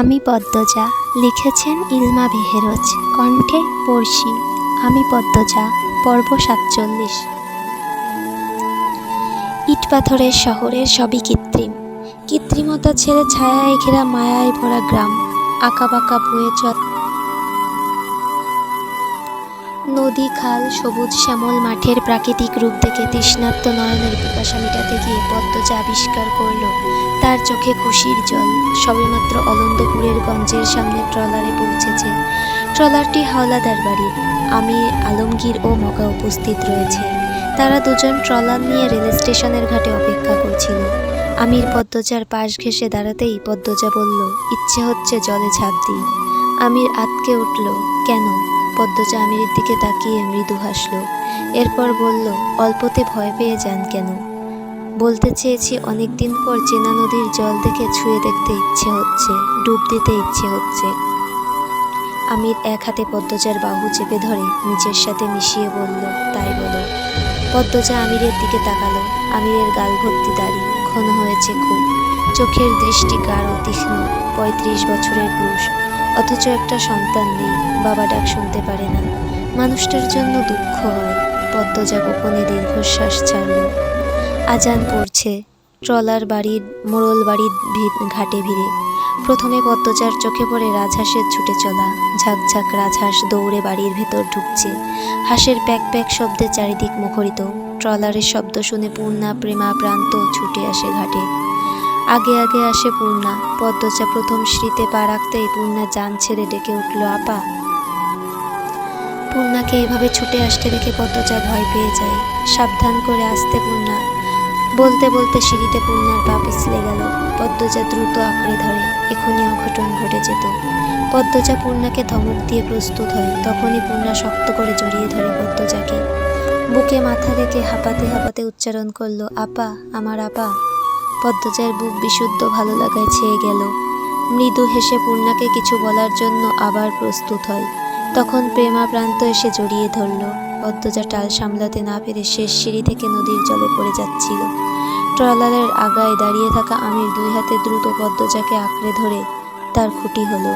আমি পদ্মজা লিখেছেন ইলমা বেহেরোজ, কণ্ঠে পড়শি। আমি পদ্মজা, পর্ব সাতচল্লিশ। ইট পাথরের শহরের সবই কৃত্রিম। কৃত্রিমতা ছেড়ে ছায়ায় ঘেরা মায়ায় ভরা গ্রাম। আঁকা বাঁকা বয়ে চল নদী, খাল, সবুজ শ্যামল মাঠের প্রাকৃতিক রূপ দেখে তৃষ্ণার্ত নয়নের পিপাসা মেটাতে গিয়ে পদ্মজা আবিষ্কার করল। তার চোখে খুশির জল, সবেমাত্র অলন্দপুরের গঞ্জের সামনে ট্রলারে পৌঁছেছে। ট্রলারটি হাওলাদার বাড়ির আমির আলমগীর ও মগা উপস্থিত রয়েছে। তারা দুজন ট্রলার নিয়ে রেল স্টেশনের ঘাটে অপেক্ষা করছিল। আমির পদ্মজার পাশ ঘেঁষে দাঁড়াতেই পদ্মজা বলল, ইচ্ছে হচ্ছে জলে ঝাঁপ দিই। আমির আতকে উঠল, কেন? পদ্মজা আমিরের দিকে তাকিয়ে মৃদু হাসল। এরপর বলল, অল্পতে ভয় পেয়ে যান কেন? বলতে চেয়েছি, অনেকদিন পর চেনা নদীর জল দেখে ছুঁয়ে দেখতে ইচ্ছে হচ্ছে, ডুব দিতে ইচ্ছে হচ্ছে। আমির এক হাতে পদ্মজার বাহু চেপে ধরে, নিজের সাথে মিশিয়ে বলল, তাই বলো। পদ্মজা আমিরের দিকে তাকালো। আমিরের গাল ভর্তি দাড়ি, ঘন হয়েছে খুব। চোখের দৃষ্টি গাঢ়, তীক্ষ্ণ, পঁয়ত্রিশ বছরের পুরুষ। অথচ একটা সন্তান নেই, বাবা ডাক শুনতে পারে না। মানুষটার জন্য দুঃখ হয়, পদ্মজা গোপনে দীর্ঘশ্বাস ছাড়ল। আজান পড়ছে, ট্রলার বাড়ির, মোড়ল বাড়ির ঘাটে ভিড়ে। প্রথমে পদ্মজার চোখে পড়ে রাজহাঁসের ছুটে চলা, ঝাঁকঝাঁক রাজহাঁস দৌড়ে বাড়ির ভেতর ঢুকছে। হাঁসের প্যাক প্যাক শব্দে চারিদিক মুখরিত, ট্রলারের শব্দ শুনে পূর্ণা, প্রেমা প্রান্ত ছুটে আসে ঘাটে। আগে আগে আসে পূর্ণা। পদ্মচা প্রথম শ্রীতে পা রাখতেই পূর্ণা যান ছেড়ে ডেকে উঠল, আপা। পূর্ণাকে এভাবে ছুটে আসতে দেখে পদ্মচা ভয় পেয়ে যায়। সাবধান করে আসতে পূর্ণা। বলতে বলতে সিঁড়িতে পূর্ণার পা পিছলে গেল। পদ্মজা দ্রুত আঁকড়ে ধরে। এখনই অঘটন ঘটে যেত। পদ্মজা পূর্ণাকে ধমক দিয়ে প্রস্তুত হয়। তখনই পূর্ণা শক্ত করে জড়িয়ে ধরে পদ্মজাকে বুকে মাথা রেখে হাঁপাতে হাঁপাতে উচ্চারণ করল, আপা, আমার আপা। পদ্মজার বুক বিশুদ্ধ ভালো লাগায় ছেয়ে গেল। মৃদু হেসে পূর্ণাকে কিছু বলার জন্য আবার প্রস্তুত হয়। তখন প্রেমা প্রান্ত এসে জড়িয়ে ধরল। পদ্মজা টাল সামলাতে না পেরে শেষ সিঁড়ি থেকে নদীর জলে পড়ে যাচ্ছিল। ট্রলারের আগায় দাঁড়িয়ে থাকা আমির দুই হাতে দ্রুত পদ্মজাকে আঁকড়ে ধরে তার খুঁটি হলো।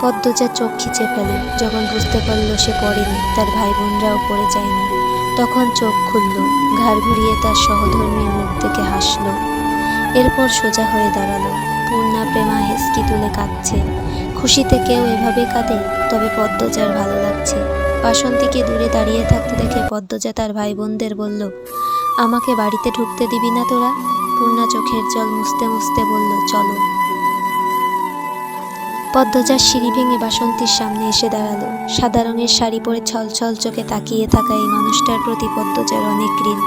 পদ্মজা চোখ খিচে ফেলে। যখন বুঝতে পারল সে পড়েনি তার ভাই বোনরাও পড়ে যায়নি। তখন চোখ খুলল, ঘাড় ঘুরিয়ে তার সহধর্মীর মুখ থেকে হাসলো। এরপর সোজা হয়ে দাঁড়াল। পূর্ণা প্রেমা হেসকি তুলে কাঁদছে। খুশিতে কেউ এভাবে কাঁদে, তবে পদ্মজার ভালো লাগছে। বাসন্তীকে দূরে দাঁড়িয়ে থাকতে দেখে পদ্মজা তার ভাই বোনদের বলল, আমাকে বাড়িতে ঢুকতে দিবি না তোরা? পূর্ণা চোখের জল মুছতে মুছতে বলল, চলো। পদ্মজার সিঁড়ি ভেঙে বাসন্তীর সামনে এসে দাঁড়াল। সাদা রঙের শাড়ি পরে ছলছল চোখে তাকিয়ে থাকা এই মানুষটার প্রতি পদ্মজার অনেক ঋণ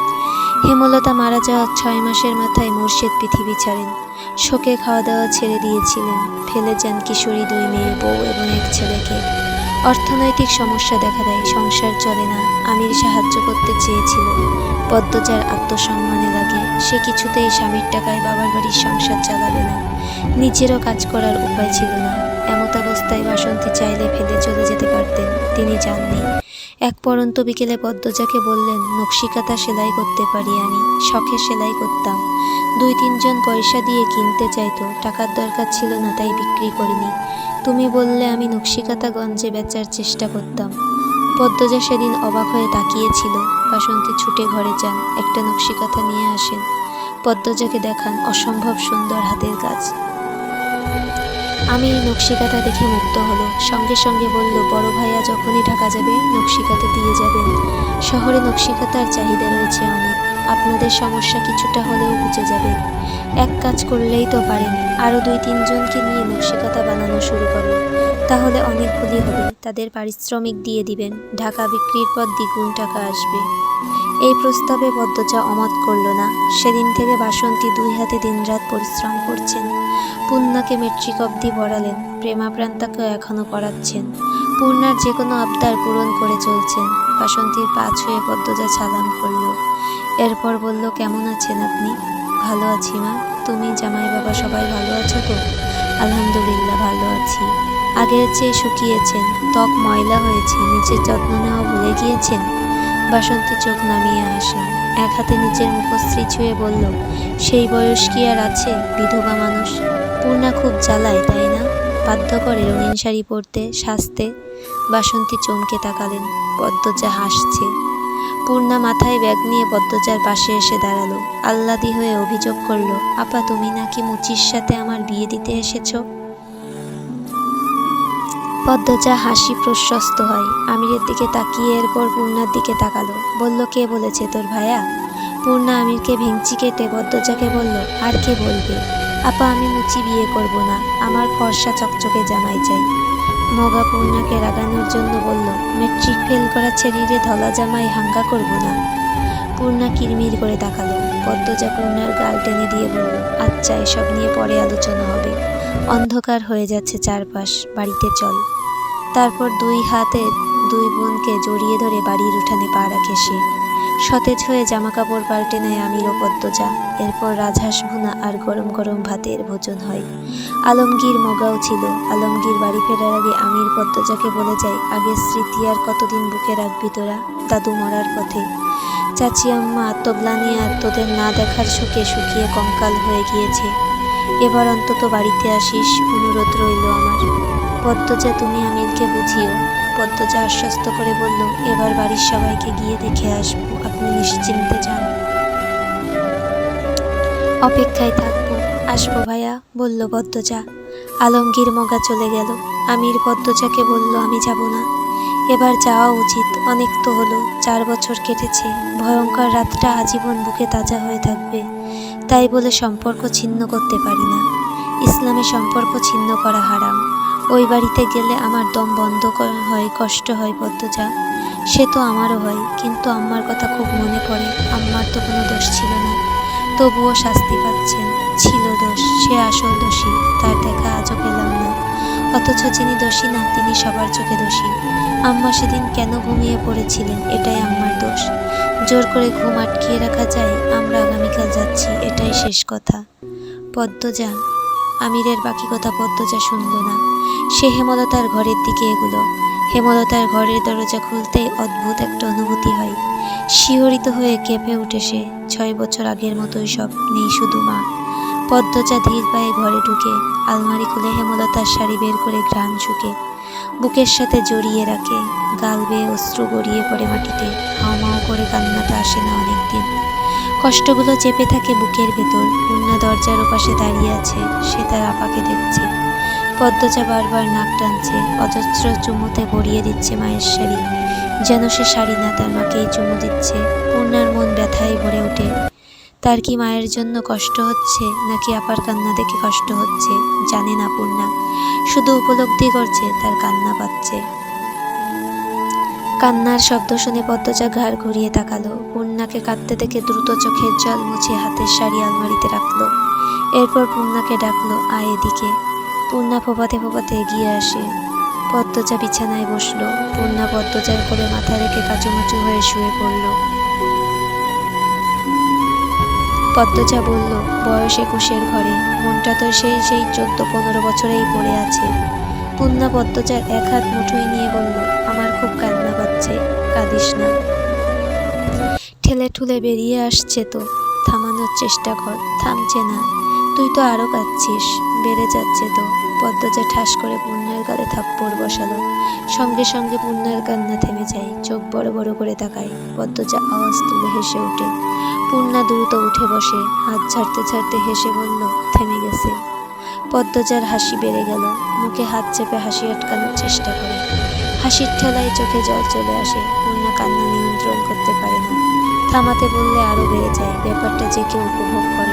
হেমলতা মারা যাওয়ার ছয় মাসের মাথায় মুর্শিদ পৃথিবী ছাড়েন। শোকে খাওয়া দাওয়া ছেড়ে দিয়েছিলেন। ফেলে যান কিশোরী দুই মেয়ে বউ এবং এক ছেলেকে। অর্থনৈতিক সমস্যা দেখা দেয়, সংসার চলে না। আমির সাহায্য করতে চেয়েছিল। পদ্মজার আত্মসম্মানে লাগে সে কিছুতেই স্বামীর টাকায় বাবার বাড়ির সংসার চালাবে না। নিজেরও কাজ করার উপায় ছিল না। এমতাবস্থায় বাসন্তী চাইলে ফেলে চলে যেতে পারতেন, তিনি যাননি এক পরন্ত বিকেলে পদ্মজাকে বললেন নকশিকাতা সেলাই করতে পারি আমি, শখে সেলাই করতাম। দুই তিনজন পয়সা দিয়ে কিনতে চাইতো, টাকার দরকার ছিল না, তাই বিক্রি করিনি। তুমি বললে আমি নকশিকাতা গঞ্জে বেচার চেষ্টা করতাম। পদ্মজা সেদিন অবাক হয়ে তাকিয়েছিল। বাসন্তী ছুটে ঘরে যান, একটা নকশিকাতা নিয়ে আসেন। পদ্মজাকে দেখান অসম্ভব সুন্দর হাতের কাজ। আমি এই নকশিকাতা দেখে মুক্ত হলো সঙ্গে সঙ্গে বলল, বড় ভাইয়া যখনই ঢাকা যাবে, নকশিকাতে দিয়ে যাবেন শহরে নকশিকাতার চাহিদা রয়েছে অনেক। আপনাদের সমস্যা কিছুটা হলেও বুঝে যাবে। এক কাজ করলেই তো পারেন। আরও দুই, তিনজনকে নিয়ে নকশিকাতা বানানো শুরু করো তাহলে অনেক অনেকগুলি হবে। তাদের পারিশ্রমিক দিয়ে দিবেন। ঢাকা বিক্রির পর দ্বিগুণ টাকা আসবে। এই প্রস্তাবে পদ্মজা অমত করল না। সেদিন থেকে বাসন্তী দুই হাতে দিনরাত পরিশ্রম করছেন। পূর্ণাকে মেট্রিক অবধি পড়ালেন প্রেমা প্রান্তাকেও এখনও পড়াচ্ছেন। পূর্ণার যে কোনো আবদার পূরণ করে চলছেন। বাসন্তীর পা ছুঁয়ে পদ্মজা সালাম করল। এরপর বলল, কেমন আছেন আপনি? ভালো আছি মা। তুমি জামাই বাবা সবাই ভালো আছো তো? আলহামদুলিল্লাহ, ভালো আছি। আগের চেয়ে শুকিয়েছেন। ত্বক ময়লা হয়েছে। নিজের যত্ন নেওয়া ভুলে গিয়েছেন? বাসন্তী চোখ নামিয়ে আসেন এক হাতে নিজের মুখশ্রী ছুঁয়ে বলল, সেই বয়স কি আর আছে, বিধবা মানুষ? পূর্ণা খুব জ্বালায়, তাই না? বাধ্য করে রঙিন শাড়ি পরতে, সাজতে। বাসন্তী চমকে তাকালেন, পদ্মজা হাসছে। পূর্ণা মাথায় ব্যাগ নিয়ে পদ্মজার পাশে এসে দাঁড়াল। আল্লাদি হয়ে অভিযোগ করল, আপা, তুমি নাকি মুচির সাথে আমার বিয়ে দিতে এসেছ? পদ্মজা হাসি প্রশস্ত হয়। আমিরের দিকে তাকিয়ে এরপর পূর্ণার দিকে তাকালো। বলল, কে বলেছে তোর ভাইয়া পূর্ণা আমিরকে ভেঙচি কেটে পদ্মজাকে বলল, আর কে বলবে? আপা, আমি মুচি বিয়ে করব না। আমার ফর্সা চকচকে জামাই চাই। মগা পূর্ণাকে রাগানোর জন্য বলল, মেট্রিক ফেল করা ছেড়িরে ধলা জামাই হাঙ্গা করব না। পূর্ণা কিরমির করে তাকালো। পদ্মজা পূর্ণার গাল টেনে দিয়ে বলল আচ্ছা এসব নিয়ে পরে আলোচনা হবে। অন্ধকার হয়ে যাচ্ছে চারপাশ বাড়িতে চল। তারপর দুই হাতে দুই বোনকে জড়িয়ে ধরে বাড়ির উঠানে পা রাখে সে। সতেজ হয়ে জামাকাপড় পাল্টে নেয় আমির ও পদ্মজা। এরপর রাজহাঁস, ভুনা আর গরম গরম ভাতের ভোজন হয়। আলমগীর মগাও ছিল। আলমগীর বাড়ি ফেরার আগে আমির পদ্মজাকে বলে যায়, আগের স্মৃতি আর কতদিন বুকে রাখবি তোরা? দাদু মরার পথে। চাচি আম্মা আত্মগ্লানি আর তোদের না দেখার শোকে শুকিয়ে কঙ্কাল হয়ে গিয়েছে। এবার অন্তত বাড়িতে আসিস, অনুরোধ রইল আমার। পদ্মজা, তুমি আমিরকে বুঝিও। পদ্মজা আশ্বস্ত করে বলল, এবার বাড়ির সবাইকে গিয়ে দেখে আসব। আপনি নিশ্চিন্তে যান। অপেক্ষায় থাকব। আসব ভাইয়া বলল পদ্মজা। আলমগীর মগা চলে গেল। আমির পদ্মজাকে বলল, আমি যাব না। এবার যাওয়া উচিত। অনেক তো হলো। চার বছর কেটেছে। ভয়ঙ্কর রাতটা আজীবন বুকে তাজা হয়ে থাকবে। তাই বলে সম্পর্ক ছিন্ন করতে পারি না। ইসলামে সম্পর্ক ছিন্ন করা হারাম। ওই বাড়িতে গেলে আমার দম বন্ধ হয়, কষ্ট হয় পদ্মজা সে তো আমারও হয়, কিন্তু আম্মার কথা খুব মনে পড়ে। আম্মার তো কোনো দোষ ছিল না। তবুও শাস্তি পাচ্ছেন। ছিল দোষ, সে আসল দোষী, তার দেখা আজও পেলাম না। অথচ যিনি দোষী না, তিনি সবার চোখে দোষী। আম্মা সেদিন কেন ঘুমিয়ে পড়েছিলেন, এটাই আম্মার দোষ। জোর করে ঘুম আটকিয়ে রাখা যায়, আমরা আগামীকাল যাচ্ছি, এটাই শেষ কথা। পদ্মজা, আমিরের বাকি কথা পদ্মজা শুনল না। সে হেমলতার ঘরের দিকে এগুলো। হেমলতার ঘরের দরজা খুলতে অদ্ভুত একটা অনুভূতি হয়। শিহরিত হয়ে কেঁপে উঠে সে, ছয় বছর আগের মতোই সব, নেই শুধু মা। পদ্মজা ধীর পায়ে ঘরে ঢুকে আলমারি খুলে হেমলতার শাড়ি বের করে ঘ্রাণ শুকে বুকের সাথে জড়িয়ে রাখে, গাল বেয়ে অশ্রু গড়িয়ে পড়ে মাটিতে হাওমাও করে কান্নাটা আসে না অনেকদিন। কষ্টগুলো চেপে থাকে বুকের ভেতর, পূর্ণা দরজার ওপাশে দাঁড়িয়ে আছে, সে তার আপাকে দেখছে। পদ্মজা বারবার নাক টানছে, অজস্র চুমুতে ভরিয়ে দিচ্ছে মায়ের শাড়ি, যেন সে শাড়ি না তার মাকেই চুমু দিচ্ছে। পূর্ণার মন ব্যথায় ভরে ওঠে। তার কি মায়ের জন্য কষ্ট হচ্ছে, নাকি আপার কান্না দেখে কষ্ট হচ্ছে, জানে না পূর্ণা। শুধু উপলব্ধি করছে, তার কান্না পাচ্ছে। কান্নার শব্দ শুনে পদ্মজা ঘাড় ঘুরিয়ে তাকালো। পূর্ণাকে কাঁদতে দেখে দ্রুত চোখের জল মুছে হাতের শাড়ি আলমারিতে রাখল। এরপর পূর্ণাকে ডাকলো, আয় এদিকে। পূর্ণা ফোপাতে ফোপাতে এগিয়ে আসে। পদ্মজা বিছানায় বসল। পূর্ণা পদ্মজার কোলে মাথা রেখে কাচুমাচু হয়ে শুয়ে পড়ল। পদ্মজা বলল, বয়স একুশের ঘরে, মনটা তো সেই সেই চোদ্দ পনেরো বছরেই পড়ে আছে। পূর্ণা পদ্মজার এক হাত মুঠোয় নিয়ে বলল, আমার খুব কান্না পাচ্ছে, কাঁদিস না। ঠেলে ঠুলে বেরিয়ে আসছে তো, থামানোর চেষ্টা কর, থামছে না। তুই তো আরও কাঁদছিস। বেড়ে যাচ্ছে তো। পদ্মজা ঠাস করে পূর্ণার গালে থাপ্পড় বসালো। সঙ্গে সঙ্গে পূর্ণার কান্না থেমে যায়। চোখ বড় বড় করে তাকায়। পদ্মজা আওয়াজ তুলে হেসে ওঠে। পূর্ণা দ্রুত উঠে বসে। হাত ছাড়তে ছাড়তে হেসে বলল, থেমে গেছে। পদ্মজার হাসি বেড়ে গেল। মুখে হাত চেপে হাসি আটকানোর চেষ্টা করে। হাসির ঠেলায় চোখে জল চলে আসে। পূর্ণা কান্না নিয়ন্ত্রণ করতে পারে না। থামাতে বললে আরও বেড়ে যায়। ব্যাপারটা যে কেউ উপভোগ করে।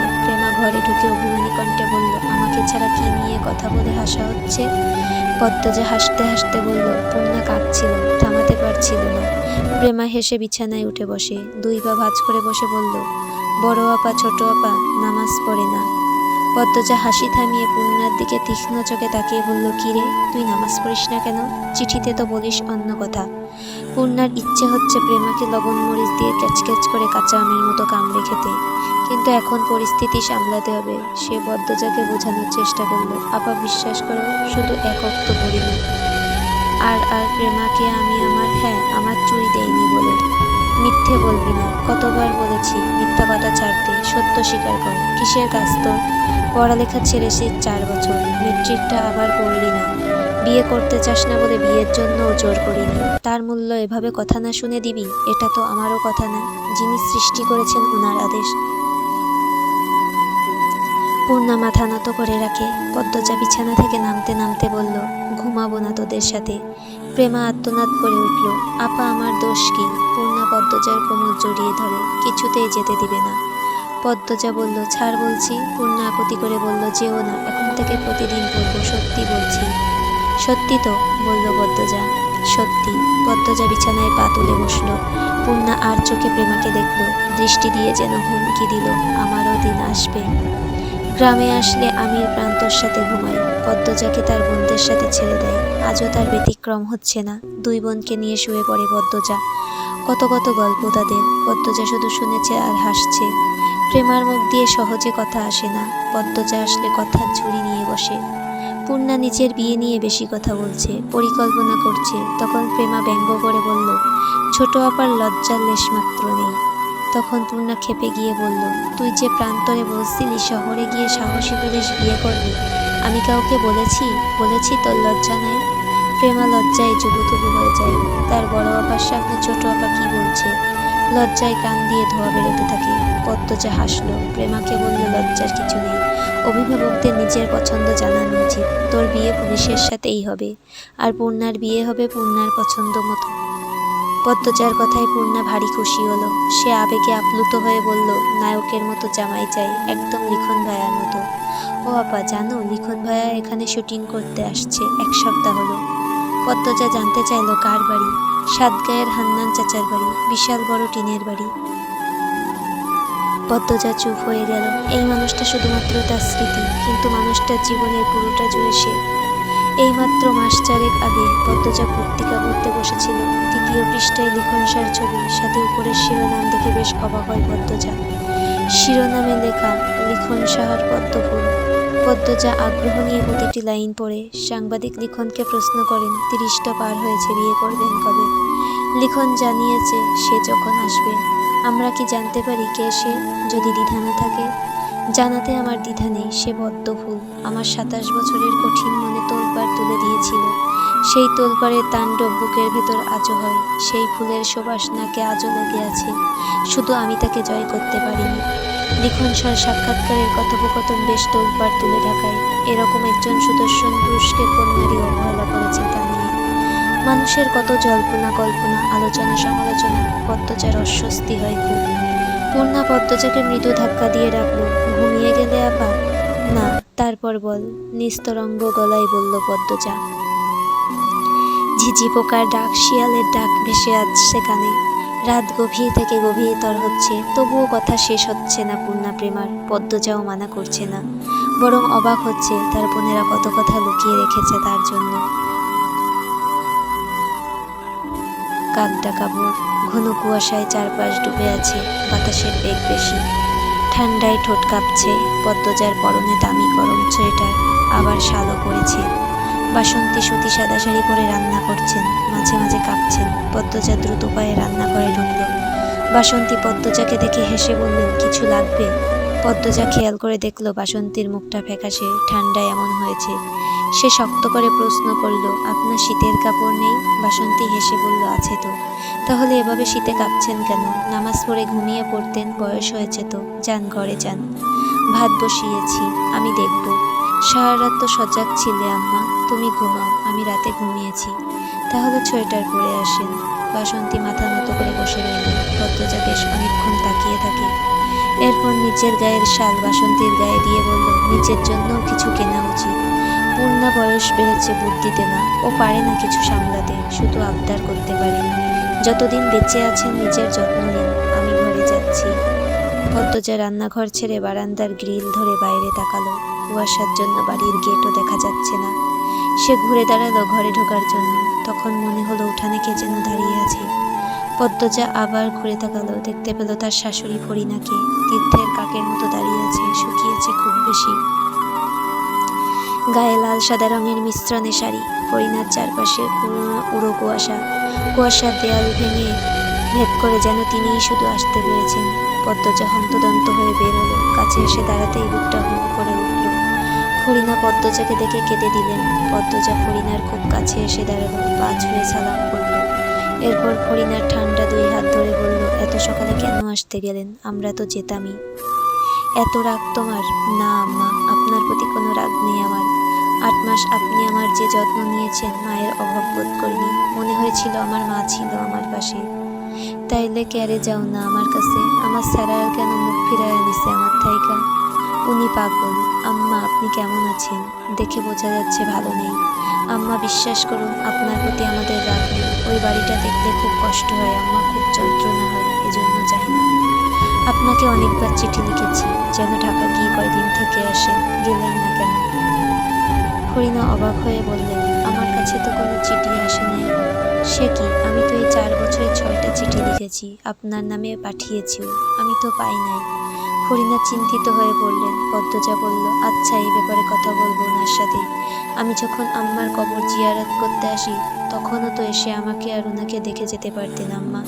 ঘরে ঢুকে অভিমানী কণ্ঠে বলল, আমাকে ছাড়া কি নিয়ে কথা বলে হাসা হচ্ছে? পদ্মজা হাসতে হাসতে বলল পূর্ণা কাঁদছিল, থামাতে পারছিল না। প্রেমা হেসে বিছানায় উঠে বসে, দুই বা ভাজ করে বসে বলল, বড় আপা, ছোট আপা, নামাজ পড়ে না। পদ্মজা হাসি থামিয়ে পূর্ণার দিকে তীক্ষ্ণ চোখে তাকিয়ে বলল কিরে তুই নামাজ পড়িস না কেন? চিঠিতে তো বলিস অন্য কথা। পূর্ণার ইচ্ছে হচ্ছে প্রেমাকে লবণ মরিচ দিয়ে ক্যাচক্যাচ করে কাঁচা আমের মতো কামড়ে খেতে। কিন্তু এখন পরিস্থিতি সামলাতে হবে। সে পদ্মজাকে বোঝানোর চেষ্টা করল, আপা, বিশ্বাস করো, শুধু একক তো পড়িনি। আর আর প্রেমাকে আমি আমার হ্যাঁ আমার চুরি দেয়নি বলে। মিথ্যে বলবি না। কতবার বলেছি, মিথ্যা কথা ছাড়তে সত্য স্বীকার কর। কিসের কাজ তোর? পড়ালেখা ছেড়ে সে চার বছর। মেট্রিকটা আবার পড়লি না। বিয়ে করতে চাস না বলে বিয়ের জন্য জোর করিনি। তার মূল্য এভাবে কথা না শুনে দিবি? এটা তো আমারও কথা না। যিনি সৃষ্টি করেছেন ওনার আদেশ। পূর্ণা মাথা নত করে রাখে। পদ্মজা বিছানা থেকে নামতে নামতে বলল, ঘুমাবো না তোদের সাথে। প্রেমা আত্মনাদ করে উঠল, আপা, আমার দোষ কি? পদ্মজার কোমর জড়িয়ে ধরে, কিছুতেই যেতে দিবে না। পদ্মজা বলল, ছাড় বলছি। পূর্ণা আপত্তি করে বলল, যেও না, এখন থেকে প্রতিদিন পড়ব, সত্যি বলছি। সত্যি তো, বলল পদ্মজা। সত্যি। পদ্মজা বিছানায় পা তুলে বসল। পূর্ণা আর চোখে প্রেমাকে দেখল। দৃষ্টি দিয়ে যেন হুমকি দিল, আমারও দিন আসবে। গ্রামে আসলে আমির প্রান্তর সাথে ঘুমাই। পদ্মজাকে তার বোনদের সাথে ছেড়ে দেয়। আজও তার ব্যতিক্রম হচ্ছে না। দুই বোনকে নিয়ে শুয়ে পড়ে পদ্মজা। কত কত গল্প তাদের, পদ্মজা শুধু শুনেছে আর হাসছে। প্রেমার মুখ দিয়ে সহজে কথা আসে না, পদ্মজা আসলে কথার ঝুড়ি নিয়ে বসে। পূর্ণা নিজের বিয়ে নিয়ে বেশি কথা বলছে, পরিকল্পনা করছে, তখন প্রেমা ব্যঙ্গ করে বলল, ছোট আপার লজ্জার লেশমাত্র নেই। তখন পূর্ণা খেপে গিয়ে বলল, তুই যে প্রান্তরে বলছিলি শহরে গিয়ে সাহসী পুলিশ বিয়ে করবি, আমি কাউকে বলেছি? বলেছি তোর লজ্জা নাই? প্রেমা লজ্জায় যুবতবু হয়ে যায়। তার বড় আপার সামনে ছোট আপা কি বলছে? লজ্জায় কান দিয়ে ধোয়া বেরোতে থাকে। পদ্মজা হাসলো, প্রেমাকে বলল, লজ্জার কিছু নেই। অভিভাবকদের নিজের পছন্দ জানানো উচিত। তোর বিয়ে পুলিশের সাথেই হবে। আর পূর্ণার বিয়ে হবে পূর্ণার পছন্দ মতো। পদ্মজার কথায় পূর্ণা ভারী খুশি হলো। সে আবেগে আপ্লুত হয়ে বলল, নায়কের মতো জামাই চাই, একদম লিখন ভাইয়ার মতো। ও আপা, জানো, লিখন ভাইয়া এখানে শুটিং করতে আসছে, এক সপ্তাহ হলো। পদ্মজা জানতে চাইল কার বাড়ি? সাতগাঁয়ের হান্নান চাচার বাড়ি, বিশাল বড় টিনের বাড়ি। পদ্মজা চুপ হয়ে গেল। এই মানুষটা শুধুমাত্র তার স্মৃতি, কিন্তু মানুষটার জীবনের পুরোটা জুড়ে সে। এইমাত্র মাস চারেক আগে পদ্মজা পত্রিকা পড়তে বসেছিল। তৃতীয় পৃষ্ঠায় লিখনসার ছবি, সাথে উপরের শিরোনাম দেখে বেশ অবাক হয় পদ্মজা। শিরোনামে লেখা, লিখন সাহার পদ্মফুল। পদ্মজা আগ্রহ নিয়ে প্রতিটি লাইন পড়ে, সাংবাদিক লিখনকে প্রশ্ন করেন, তিরিশটা পার হয়েছে বিয়ে করবেন কবে? লিখন জানিয়েছে, সে যখন আসবে। আমরা কি জানতে পারি কে সে? যদি দ্বিধা না থাকে? জানাতে আমার দ্বিধা নেই, সে পদ্ম ফুল আমার সাতাশ বছরের কঠিন মনে তোলপাড় তুলে দিয়েছিল। সেই তোলপাড়ের তাণ্ডব বুকের ভেতর আজও হয়। সেই ফুলের সুবাস নাকে আজও লেগে আছে। শুধু আমি তাকে জয় করতে পারিনি। লিখন স্যার সাক্ষাৎকারের কথোপকথন বেশ তোলপাড় তুলে ঢাকায়। এরকম একজন সুদর্শন পুরুষকে কোন নারী অবহেলা করেছে তা নিয়ে মানুষের কত জল্পনা কল্পনা, আলোচনা সমালোচনা, পদ্মজার অস্বস্তি হয় খুব। পূর্ণা পদ্মজাকে মৃদু ধাক্কা দিয়ে রাখল ঘুমিয়ে গেলে আপা? না। তারপর বল, নিস্তরঙ্গ গলায় বলল পদ্মজা। ঝিঝি পোকার ডাক, শিয়ালের ডাক ভেসে আসছে কানে। রাত গভীর থেকে গভীরতর হচ্ছে, তবুও কথা শেষ হচ্ছে না পূর্ণা প্রেমার, পদ্মজাও মানা করছে না। বরং অবাক হচ্ছে, তার বোনেরা কত কথা লুকিয়ে রেখেছে তার জন্য। কাক ডাকা ভোর ঘন কুয়াশায় চারপাশ ডুবে আছে, বাতাসের বেগ বেশি। ঠান্ডায় ঠোঁট কাঁপছে, পদ্মজার পরনে দামি গরম সোয়েটার, আবার শালও পড়েছে বাসন্তী সুতি সাদা শাড়ি পরে রান্না করছেন, মাঝে মাঝে কাঁপছেন। পদ্মজা দ্রুত পায়ে রান্না করে ঢুকল। বাসন্তী পদ্মজাকে দেখে হেসে বললেন, কিছু লাগবে? পদ্মজা খেয়াল করে দেখল বাসন্তীর মুখটা ফ্যাকাশে ঠান্ডা এমন হয়েছে। সে শক্ত করে প্রশ্ন করল, আপনার শীতের কাপড় নেই? বাসন্তী হেসে বলল, আছে তো। তাহলে এভাবে শীতে কাঁপছেন কেন? নামাজ পড়ে ঘুমিয়ে পড়তেন, বয়স হয়েছে তো। যান, ঘরে যান। ভাত বসিয়েছি, আমি দেখব। সারা রাত তো সজাগ ছিলে, আম্মা। তুমি ঘুমাও, আমি রাতে ঘুমিয়েছি। তাহলে সোয়েটার পরে আসেন। বাসন্তী মাথা নত করে বসে রইলেন পদ্মজা বেশ অনেকক্ষণ তাকিয়ে থাকে। এরপর নিচের গায়ের শাল বাসন্তীর গায়ে দিয়ে বলল, নিজের জন্যও কিছু কেনা উচিত। পূর্ণা বয়স বেড়েছে বুদ্ধিতে না, ও পারে না কিছু সামলাতে, শুধু আবদার করতে পারে। যতদিন বেঁচে আছেন নিজের যত্ন নিন, আমি ঘরে যাচ্ছি। পদ্মজা রান্নাঘর ছেড়ে বারান্দার গ্রিল ধরে বাইরে তাকালো। কুয়াশার জন্য বাড়ির গেটও দেখা যাচ্ছে না। সে ঘুরে দাঁড়াল ঘরে ঢোকার জন্য। তখন মনে হলো উঠানে কে যেন দাঁড়িয়ে আছে। পদ্মজা আবার ঘুরে তাকালো, দেখতে পেল তার শাশুড়ি ফরিনাকে। তীর্থের কাকের মতো দাঁড়িয়ে আছে, শুকিয়েছে খুব বেশি। গায়ে লাল সাদা রঙের মিশ্রণে শাড়ি। ফরিনার চারপাশে উড়ো কুয়াশা। কুয়াশার দেয়াল ভেঙে ভেদ করে যেন তিনিই শুধু আসতে পেরেছেন। পদ্মজা হন্তদন্ত হয়ে বের হলো। কাছে এসে দাঁড়াতেই বুকটা হু হু করে উঠল। ফরিনা পদ্মজাকে দেখে কেঁদে দিলেন। পদ্মজা ফরিনার খুব কাছে এসে দাঁড়াল। পা ছুঁয়ে সালাম করল। এরপর ফরিনার ঠান্ডা দুই হাত ধরে বলল, এত সকালে কেন আসতে গেলেন? আমরা তো যেতামই। এত রাগ তোমার? না, আম্মা, আপনার প্রতি কোনো রাগ নেই আমার। আট মাস আপনি আমার যে যত্ন নিয়েছেন, মায়ের অভাব বোধ করিনি। মনে হয়েছিল আমার মা ছিল আমার পাশে। তাইলে ক্যারে যাও না আমার কাছে। আমার স্যারার কেন মুখ ফিরাইয়া নিছে আমার থাইকা উনি পাগল। আম্মা, আপনি কেমন আছেন? দেখে বোঝা যাচ্ছে ভালো নেই। আম্মা, বিশ্বাস করুন, আপনার প্রতি আমাদের রাগ ওই বাড়িটা দেখতে খুব কষ্ট হয়, আম্মা, খুব যন্ত্রণা হয়, এজন্য যাই না। আপনাকে অনেকবার চিঠি লিখেছি, যেন ঢাকা গিয়ে কয়দিন থেকে আসেন গেলেন না কেন? হরিণা অবাক হয়ে বললেন আমার কাছে তো কোনো চিঠি আসে নাই। সে কি? আমি তো এই চার বছরে ছয়টা চিঠি লিখেছি, আপনার নামে পাঠিয়েছিও আমি তো পাই নাই। হরিণা চিন্তিত হয়ে বললেন, পদ্মজা বলল আচ্ছা এই ব্যাপারে কথা বলব ওনার সাথে। আমি যখন আম্মার কবর জিয়ারত করতে আসি, তখনও তো এসে আমাকে আর ওনাকে দেখে যেতে পারতেন আম্মা।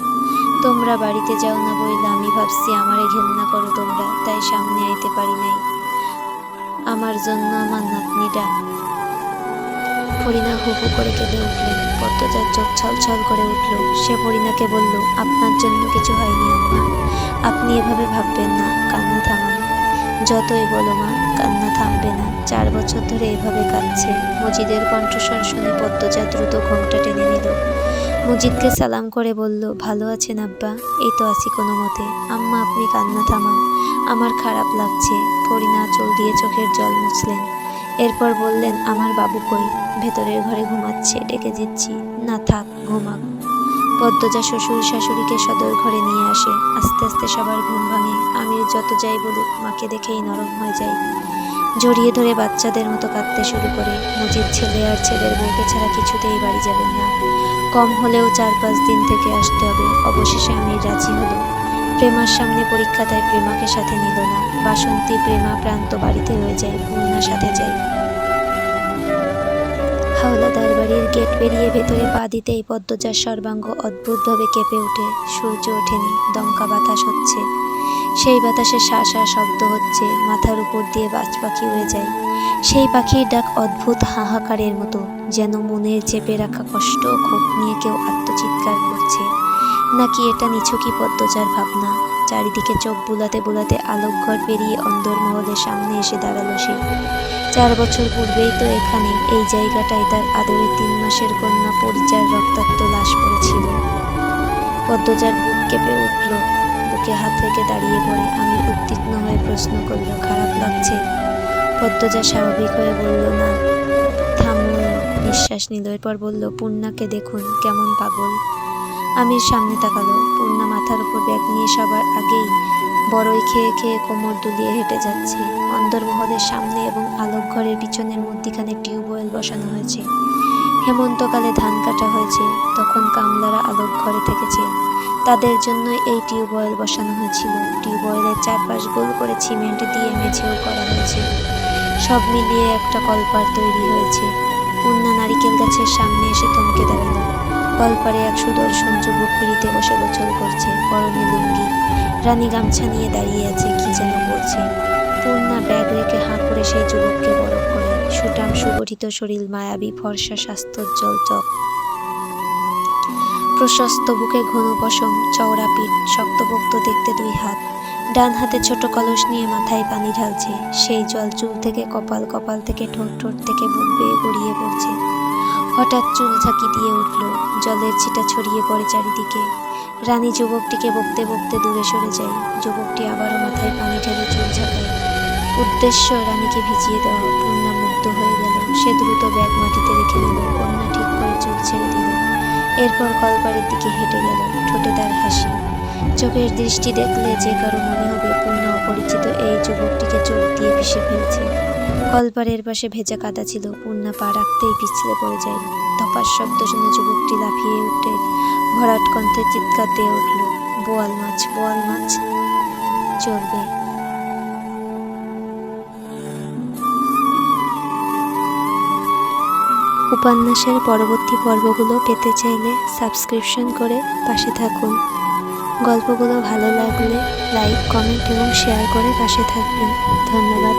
তোমরা বাড়িতে যাও না বইলে আমি ভাবছি আমারে ঘেন্না করো তোমরা, তাই সামনে আইতে পারি নাই। আমার জন্য আমার নাতনিটা ফরিনা হু হু করে কেঁদে উঠলেন পদ্মজার চোখ ছলছল করে উঠল। সে ফরিনাকে বলল, আপনার জন্য কিছু হয়নি আম্মা আপনি এভাবে ভাববেন না, কান্না থামান যতই বলো মা, কান্না থামবে না। চার বছর ধরে এভাবে কাঁদছে। মজিদের কণ্ঠস্বর শুনে পদ্মজা দ্রুত ঘোমটা টেনে নিল। মজিদকে সালাম করে বলল, ভালো আছেন আব্বা? এই তো আছি কোনো মতে। আম্মা, আপনি কান্না থামান। আমার খারাপ লাগছে। ফরিনা চোল দিয়ে চোখের জল মুছলেন। এরপর বললেন, আমার বাবু কই? ভেতরের ঘরে ঘুমাচ্ছে, ডেকে দিচ্ছি। না থাক, ঘুমাক। পদ্মজা শ্বশুর শাশুড়িকে সদর ঘরে নিয়ে আসে। আস্তে আস্তে সবার ঘুম ভাঙে। আমি যত যাই বলুক, মাকে দেখেই নরম হয়ে যায় জড়িয়ে ধরে বাচ্চাদের মতো কাঁদতে শুরু করে। মজিদ ছেলে আর ছেলের বউকে ছাড়া কিছুতেই বাড়ি যাবেন না। কম হলেও চার পাঁচ দিন থেকে আসতে হবে। অবশেষে আমি রাজি হলো। প্রেমার সামনে পরীক্ষা তাই প্রেমাকে সাথে নিল না। বাসন্তী প্রেমা প্রান্ত বাড়িতে রয়ে যায়। পূর্ণা সাথে যায় হাওলাদার বাড়ির গেট পেরিয়ে ভেতরে পা দিতেই পদ্মজার সর্বাঙ্গ অদ্ভুতভাবে কেঁপে ওঠে। সূর্য ওঠেনি, দমকা বাতাস হচ্ছে। সেই বাতাসে শা শা শব্দ হচ্ছে, মাথার উপর দিয়ে বাজ পাখি উড়ে যায়। সেই পাখির ডাক অদ্ভুত হাহাকারের মতো, যেন মনের চেপে রাখা কষ্ট ক্ষোভ নিয়ে কেউ আত্মচিৎকার করছে। নাকি এটা নিছকই পদ্মজার ভাবনা? চারিদিকে চোখ বুলাতে বুলাতে আলোকঘর পেরিয়ে অন্দরমহলের সামনে এসে দাঁড়াল সে। চার বছর পূর্বেই তো এখানে এই জায়গাটায় তার আদরের তিন মাসের কন্যা পরিচার রক্তাক্ত লাশ পড়েছিল। পদ্মজার বুক কেঁপে উঠল, বুকে হাত রেখে দাঁড়িয়ে পড়ে। আমি উদ্বিগ্ন হয়ে প্রশ্ন করল, খারাপ লাগছে? পদ্মজা স্বাভাবিক হয়ে বলল, না থামল নিঃশ্বাস নিল। এরপর বলল, পূর্ণাকে দেখুন, কেমন পাগল। আমির সামনে তাকালো। পূর্ণা মাথার উপর ব্যাগ নিয়ে সবার আগেই বড়ই খেয়ে খেয়ে কোমর দুলিয়ে হেঁটে যাচ্ছে। অন্দরমহলের সামনে এবং আলোকঘরের পিছনের মধ্যিখানে টিউবওয়েল বসানো হয়েছে। হেমন্তকালে ধান কাটা হয়েছে, তখন কামলারা আলোকঘরে থেকেছে। তাদের জন্য এই টিউবওয়েল বসানো হয়েছিল। টিউবওয়েলের চারপাশ গোল করে সিমেন্ট দিয়ে মেঝেও করা হয়েছে। সব মিলিয়ে একটা কলপার তৈরি হয়েছে। পূর্ণা নারিকেল গাছের সামনে এসে থমকে দাঁড়াল। কলপারে এক সুদর্শন যুবক পিড়িতে বসে গোছল করছে, পরনে লুঙ্গি। রানী গামছা নিয়ে দাঁড়িয়ে আছে, কি যেন বলছে। পূর্ণা ব্যাগ রেখে হাঁ করে সেই যুবককে বরফ করে। সুটাম সুগঠিত শরীর, মায়াবী ফর্সা স্বাস্থ্যোজ্জ্বল চক প্রশস্ত বুকে ঘন পশম, চওড়া পিঠ, শক্তপোক্ত দেখতে দুই হাত। ডান হাতে ছোট কলস নিয়ে মাথায় পানি ঢালছে। সেই জল চুল থেকে কপাল কপাল থেকে ঠোঁট ঠোঁট থেকে বুক বেয়ে গড়িয়ে পড়ছে। হঠাৎ চুল ঝাঁকি দিয়ে উঠল, জলের ছিটা ছড়িয়ে পড়ে চারিদিকে। রানী যুবকটিকে বকতে বকতে দূরে সরে যায়। যুবকটি আবারও মাথায় পানি ঢেলে চুল ঝাঁকায়। উদ্দেশ্য রানীকে ভিজিয়ে দেওয়া। পূর্ণা মুগ্ধ হয়ে গেল। সে দ্রুত ব্যাগ মাটিতে রেখে দিল। কন্যা ঠিক করে চুল ছেড়ে দিল। এরপর কলপাড়ের দিকে হেঁটে গেল। ঠোঁটে তার হাসি। চোখের দৃষ্টি দেখলে যে কারও মনে হবে, কন্যা অপরিচিত এই যুবকটিকে চোখ দিয়ে পিষে ফেলছে। কলপাড়ের পাশে ভেজা কাদা ছিল। পূর্ণা পা রাখতেই পিছলে পড়ে যায়। ধপার শব্দ শুনে যুবকটি লাফিয়ে উঠে ভরাট কণ্ঠে চিৎকার দিয়ে উঠল, বোয়াল মাছ বোয়াল মাছ, চলবে। উপন্যাসের পরবর্তী পর্বগুলো পেতে চাইলে সাবস্ক্রিপশন করে পাশে থাকুন। গল্পগুলো ভালো লাগলে লাইক, কমেন্ট এবং শেয়ার করে পাশে থাকবেন। ধন্যবাদ।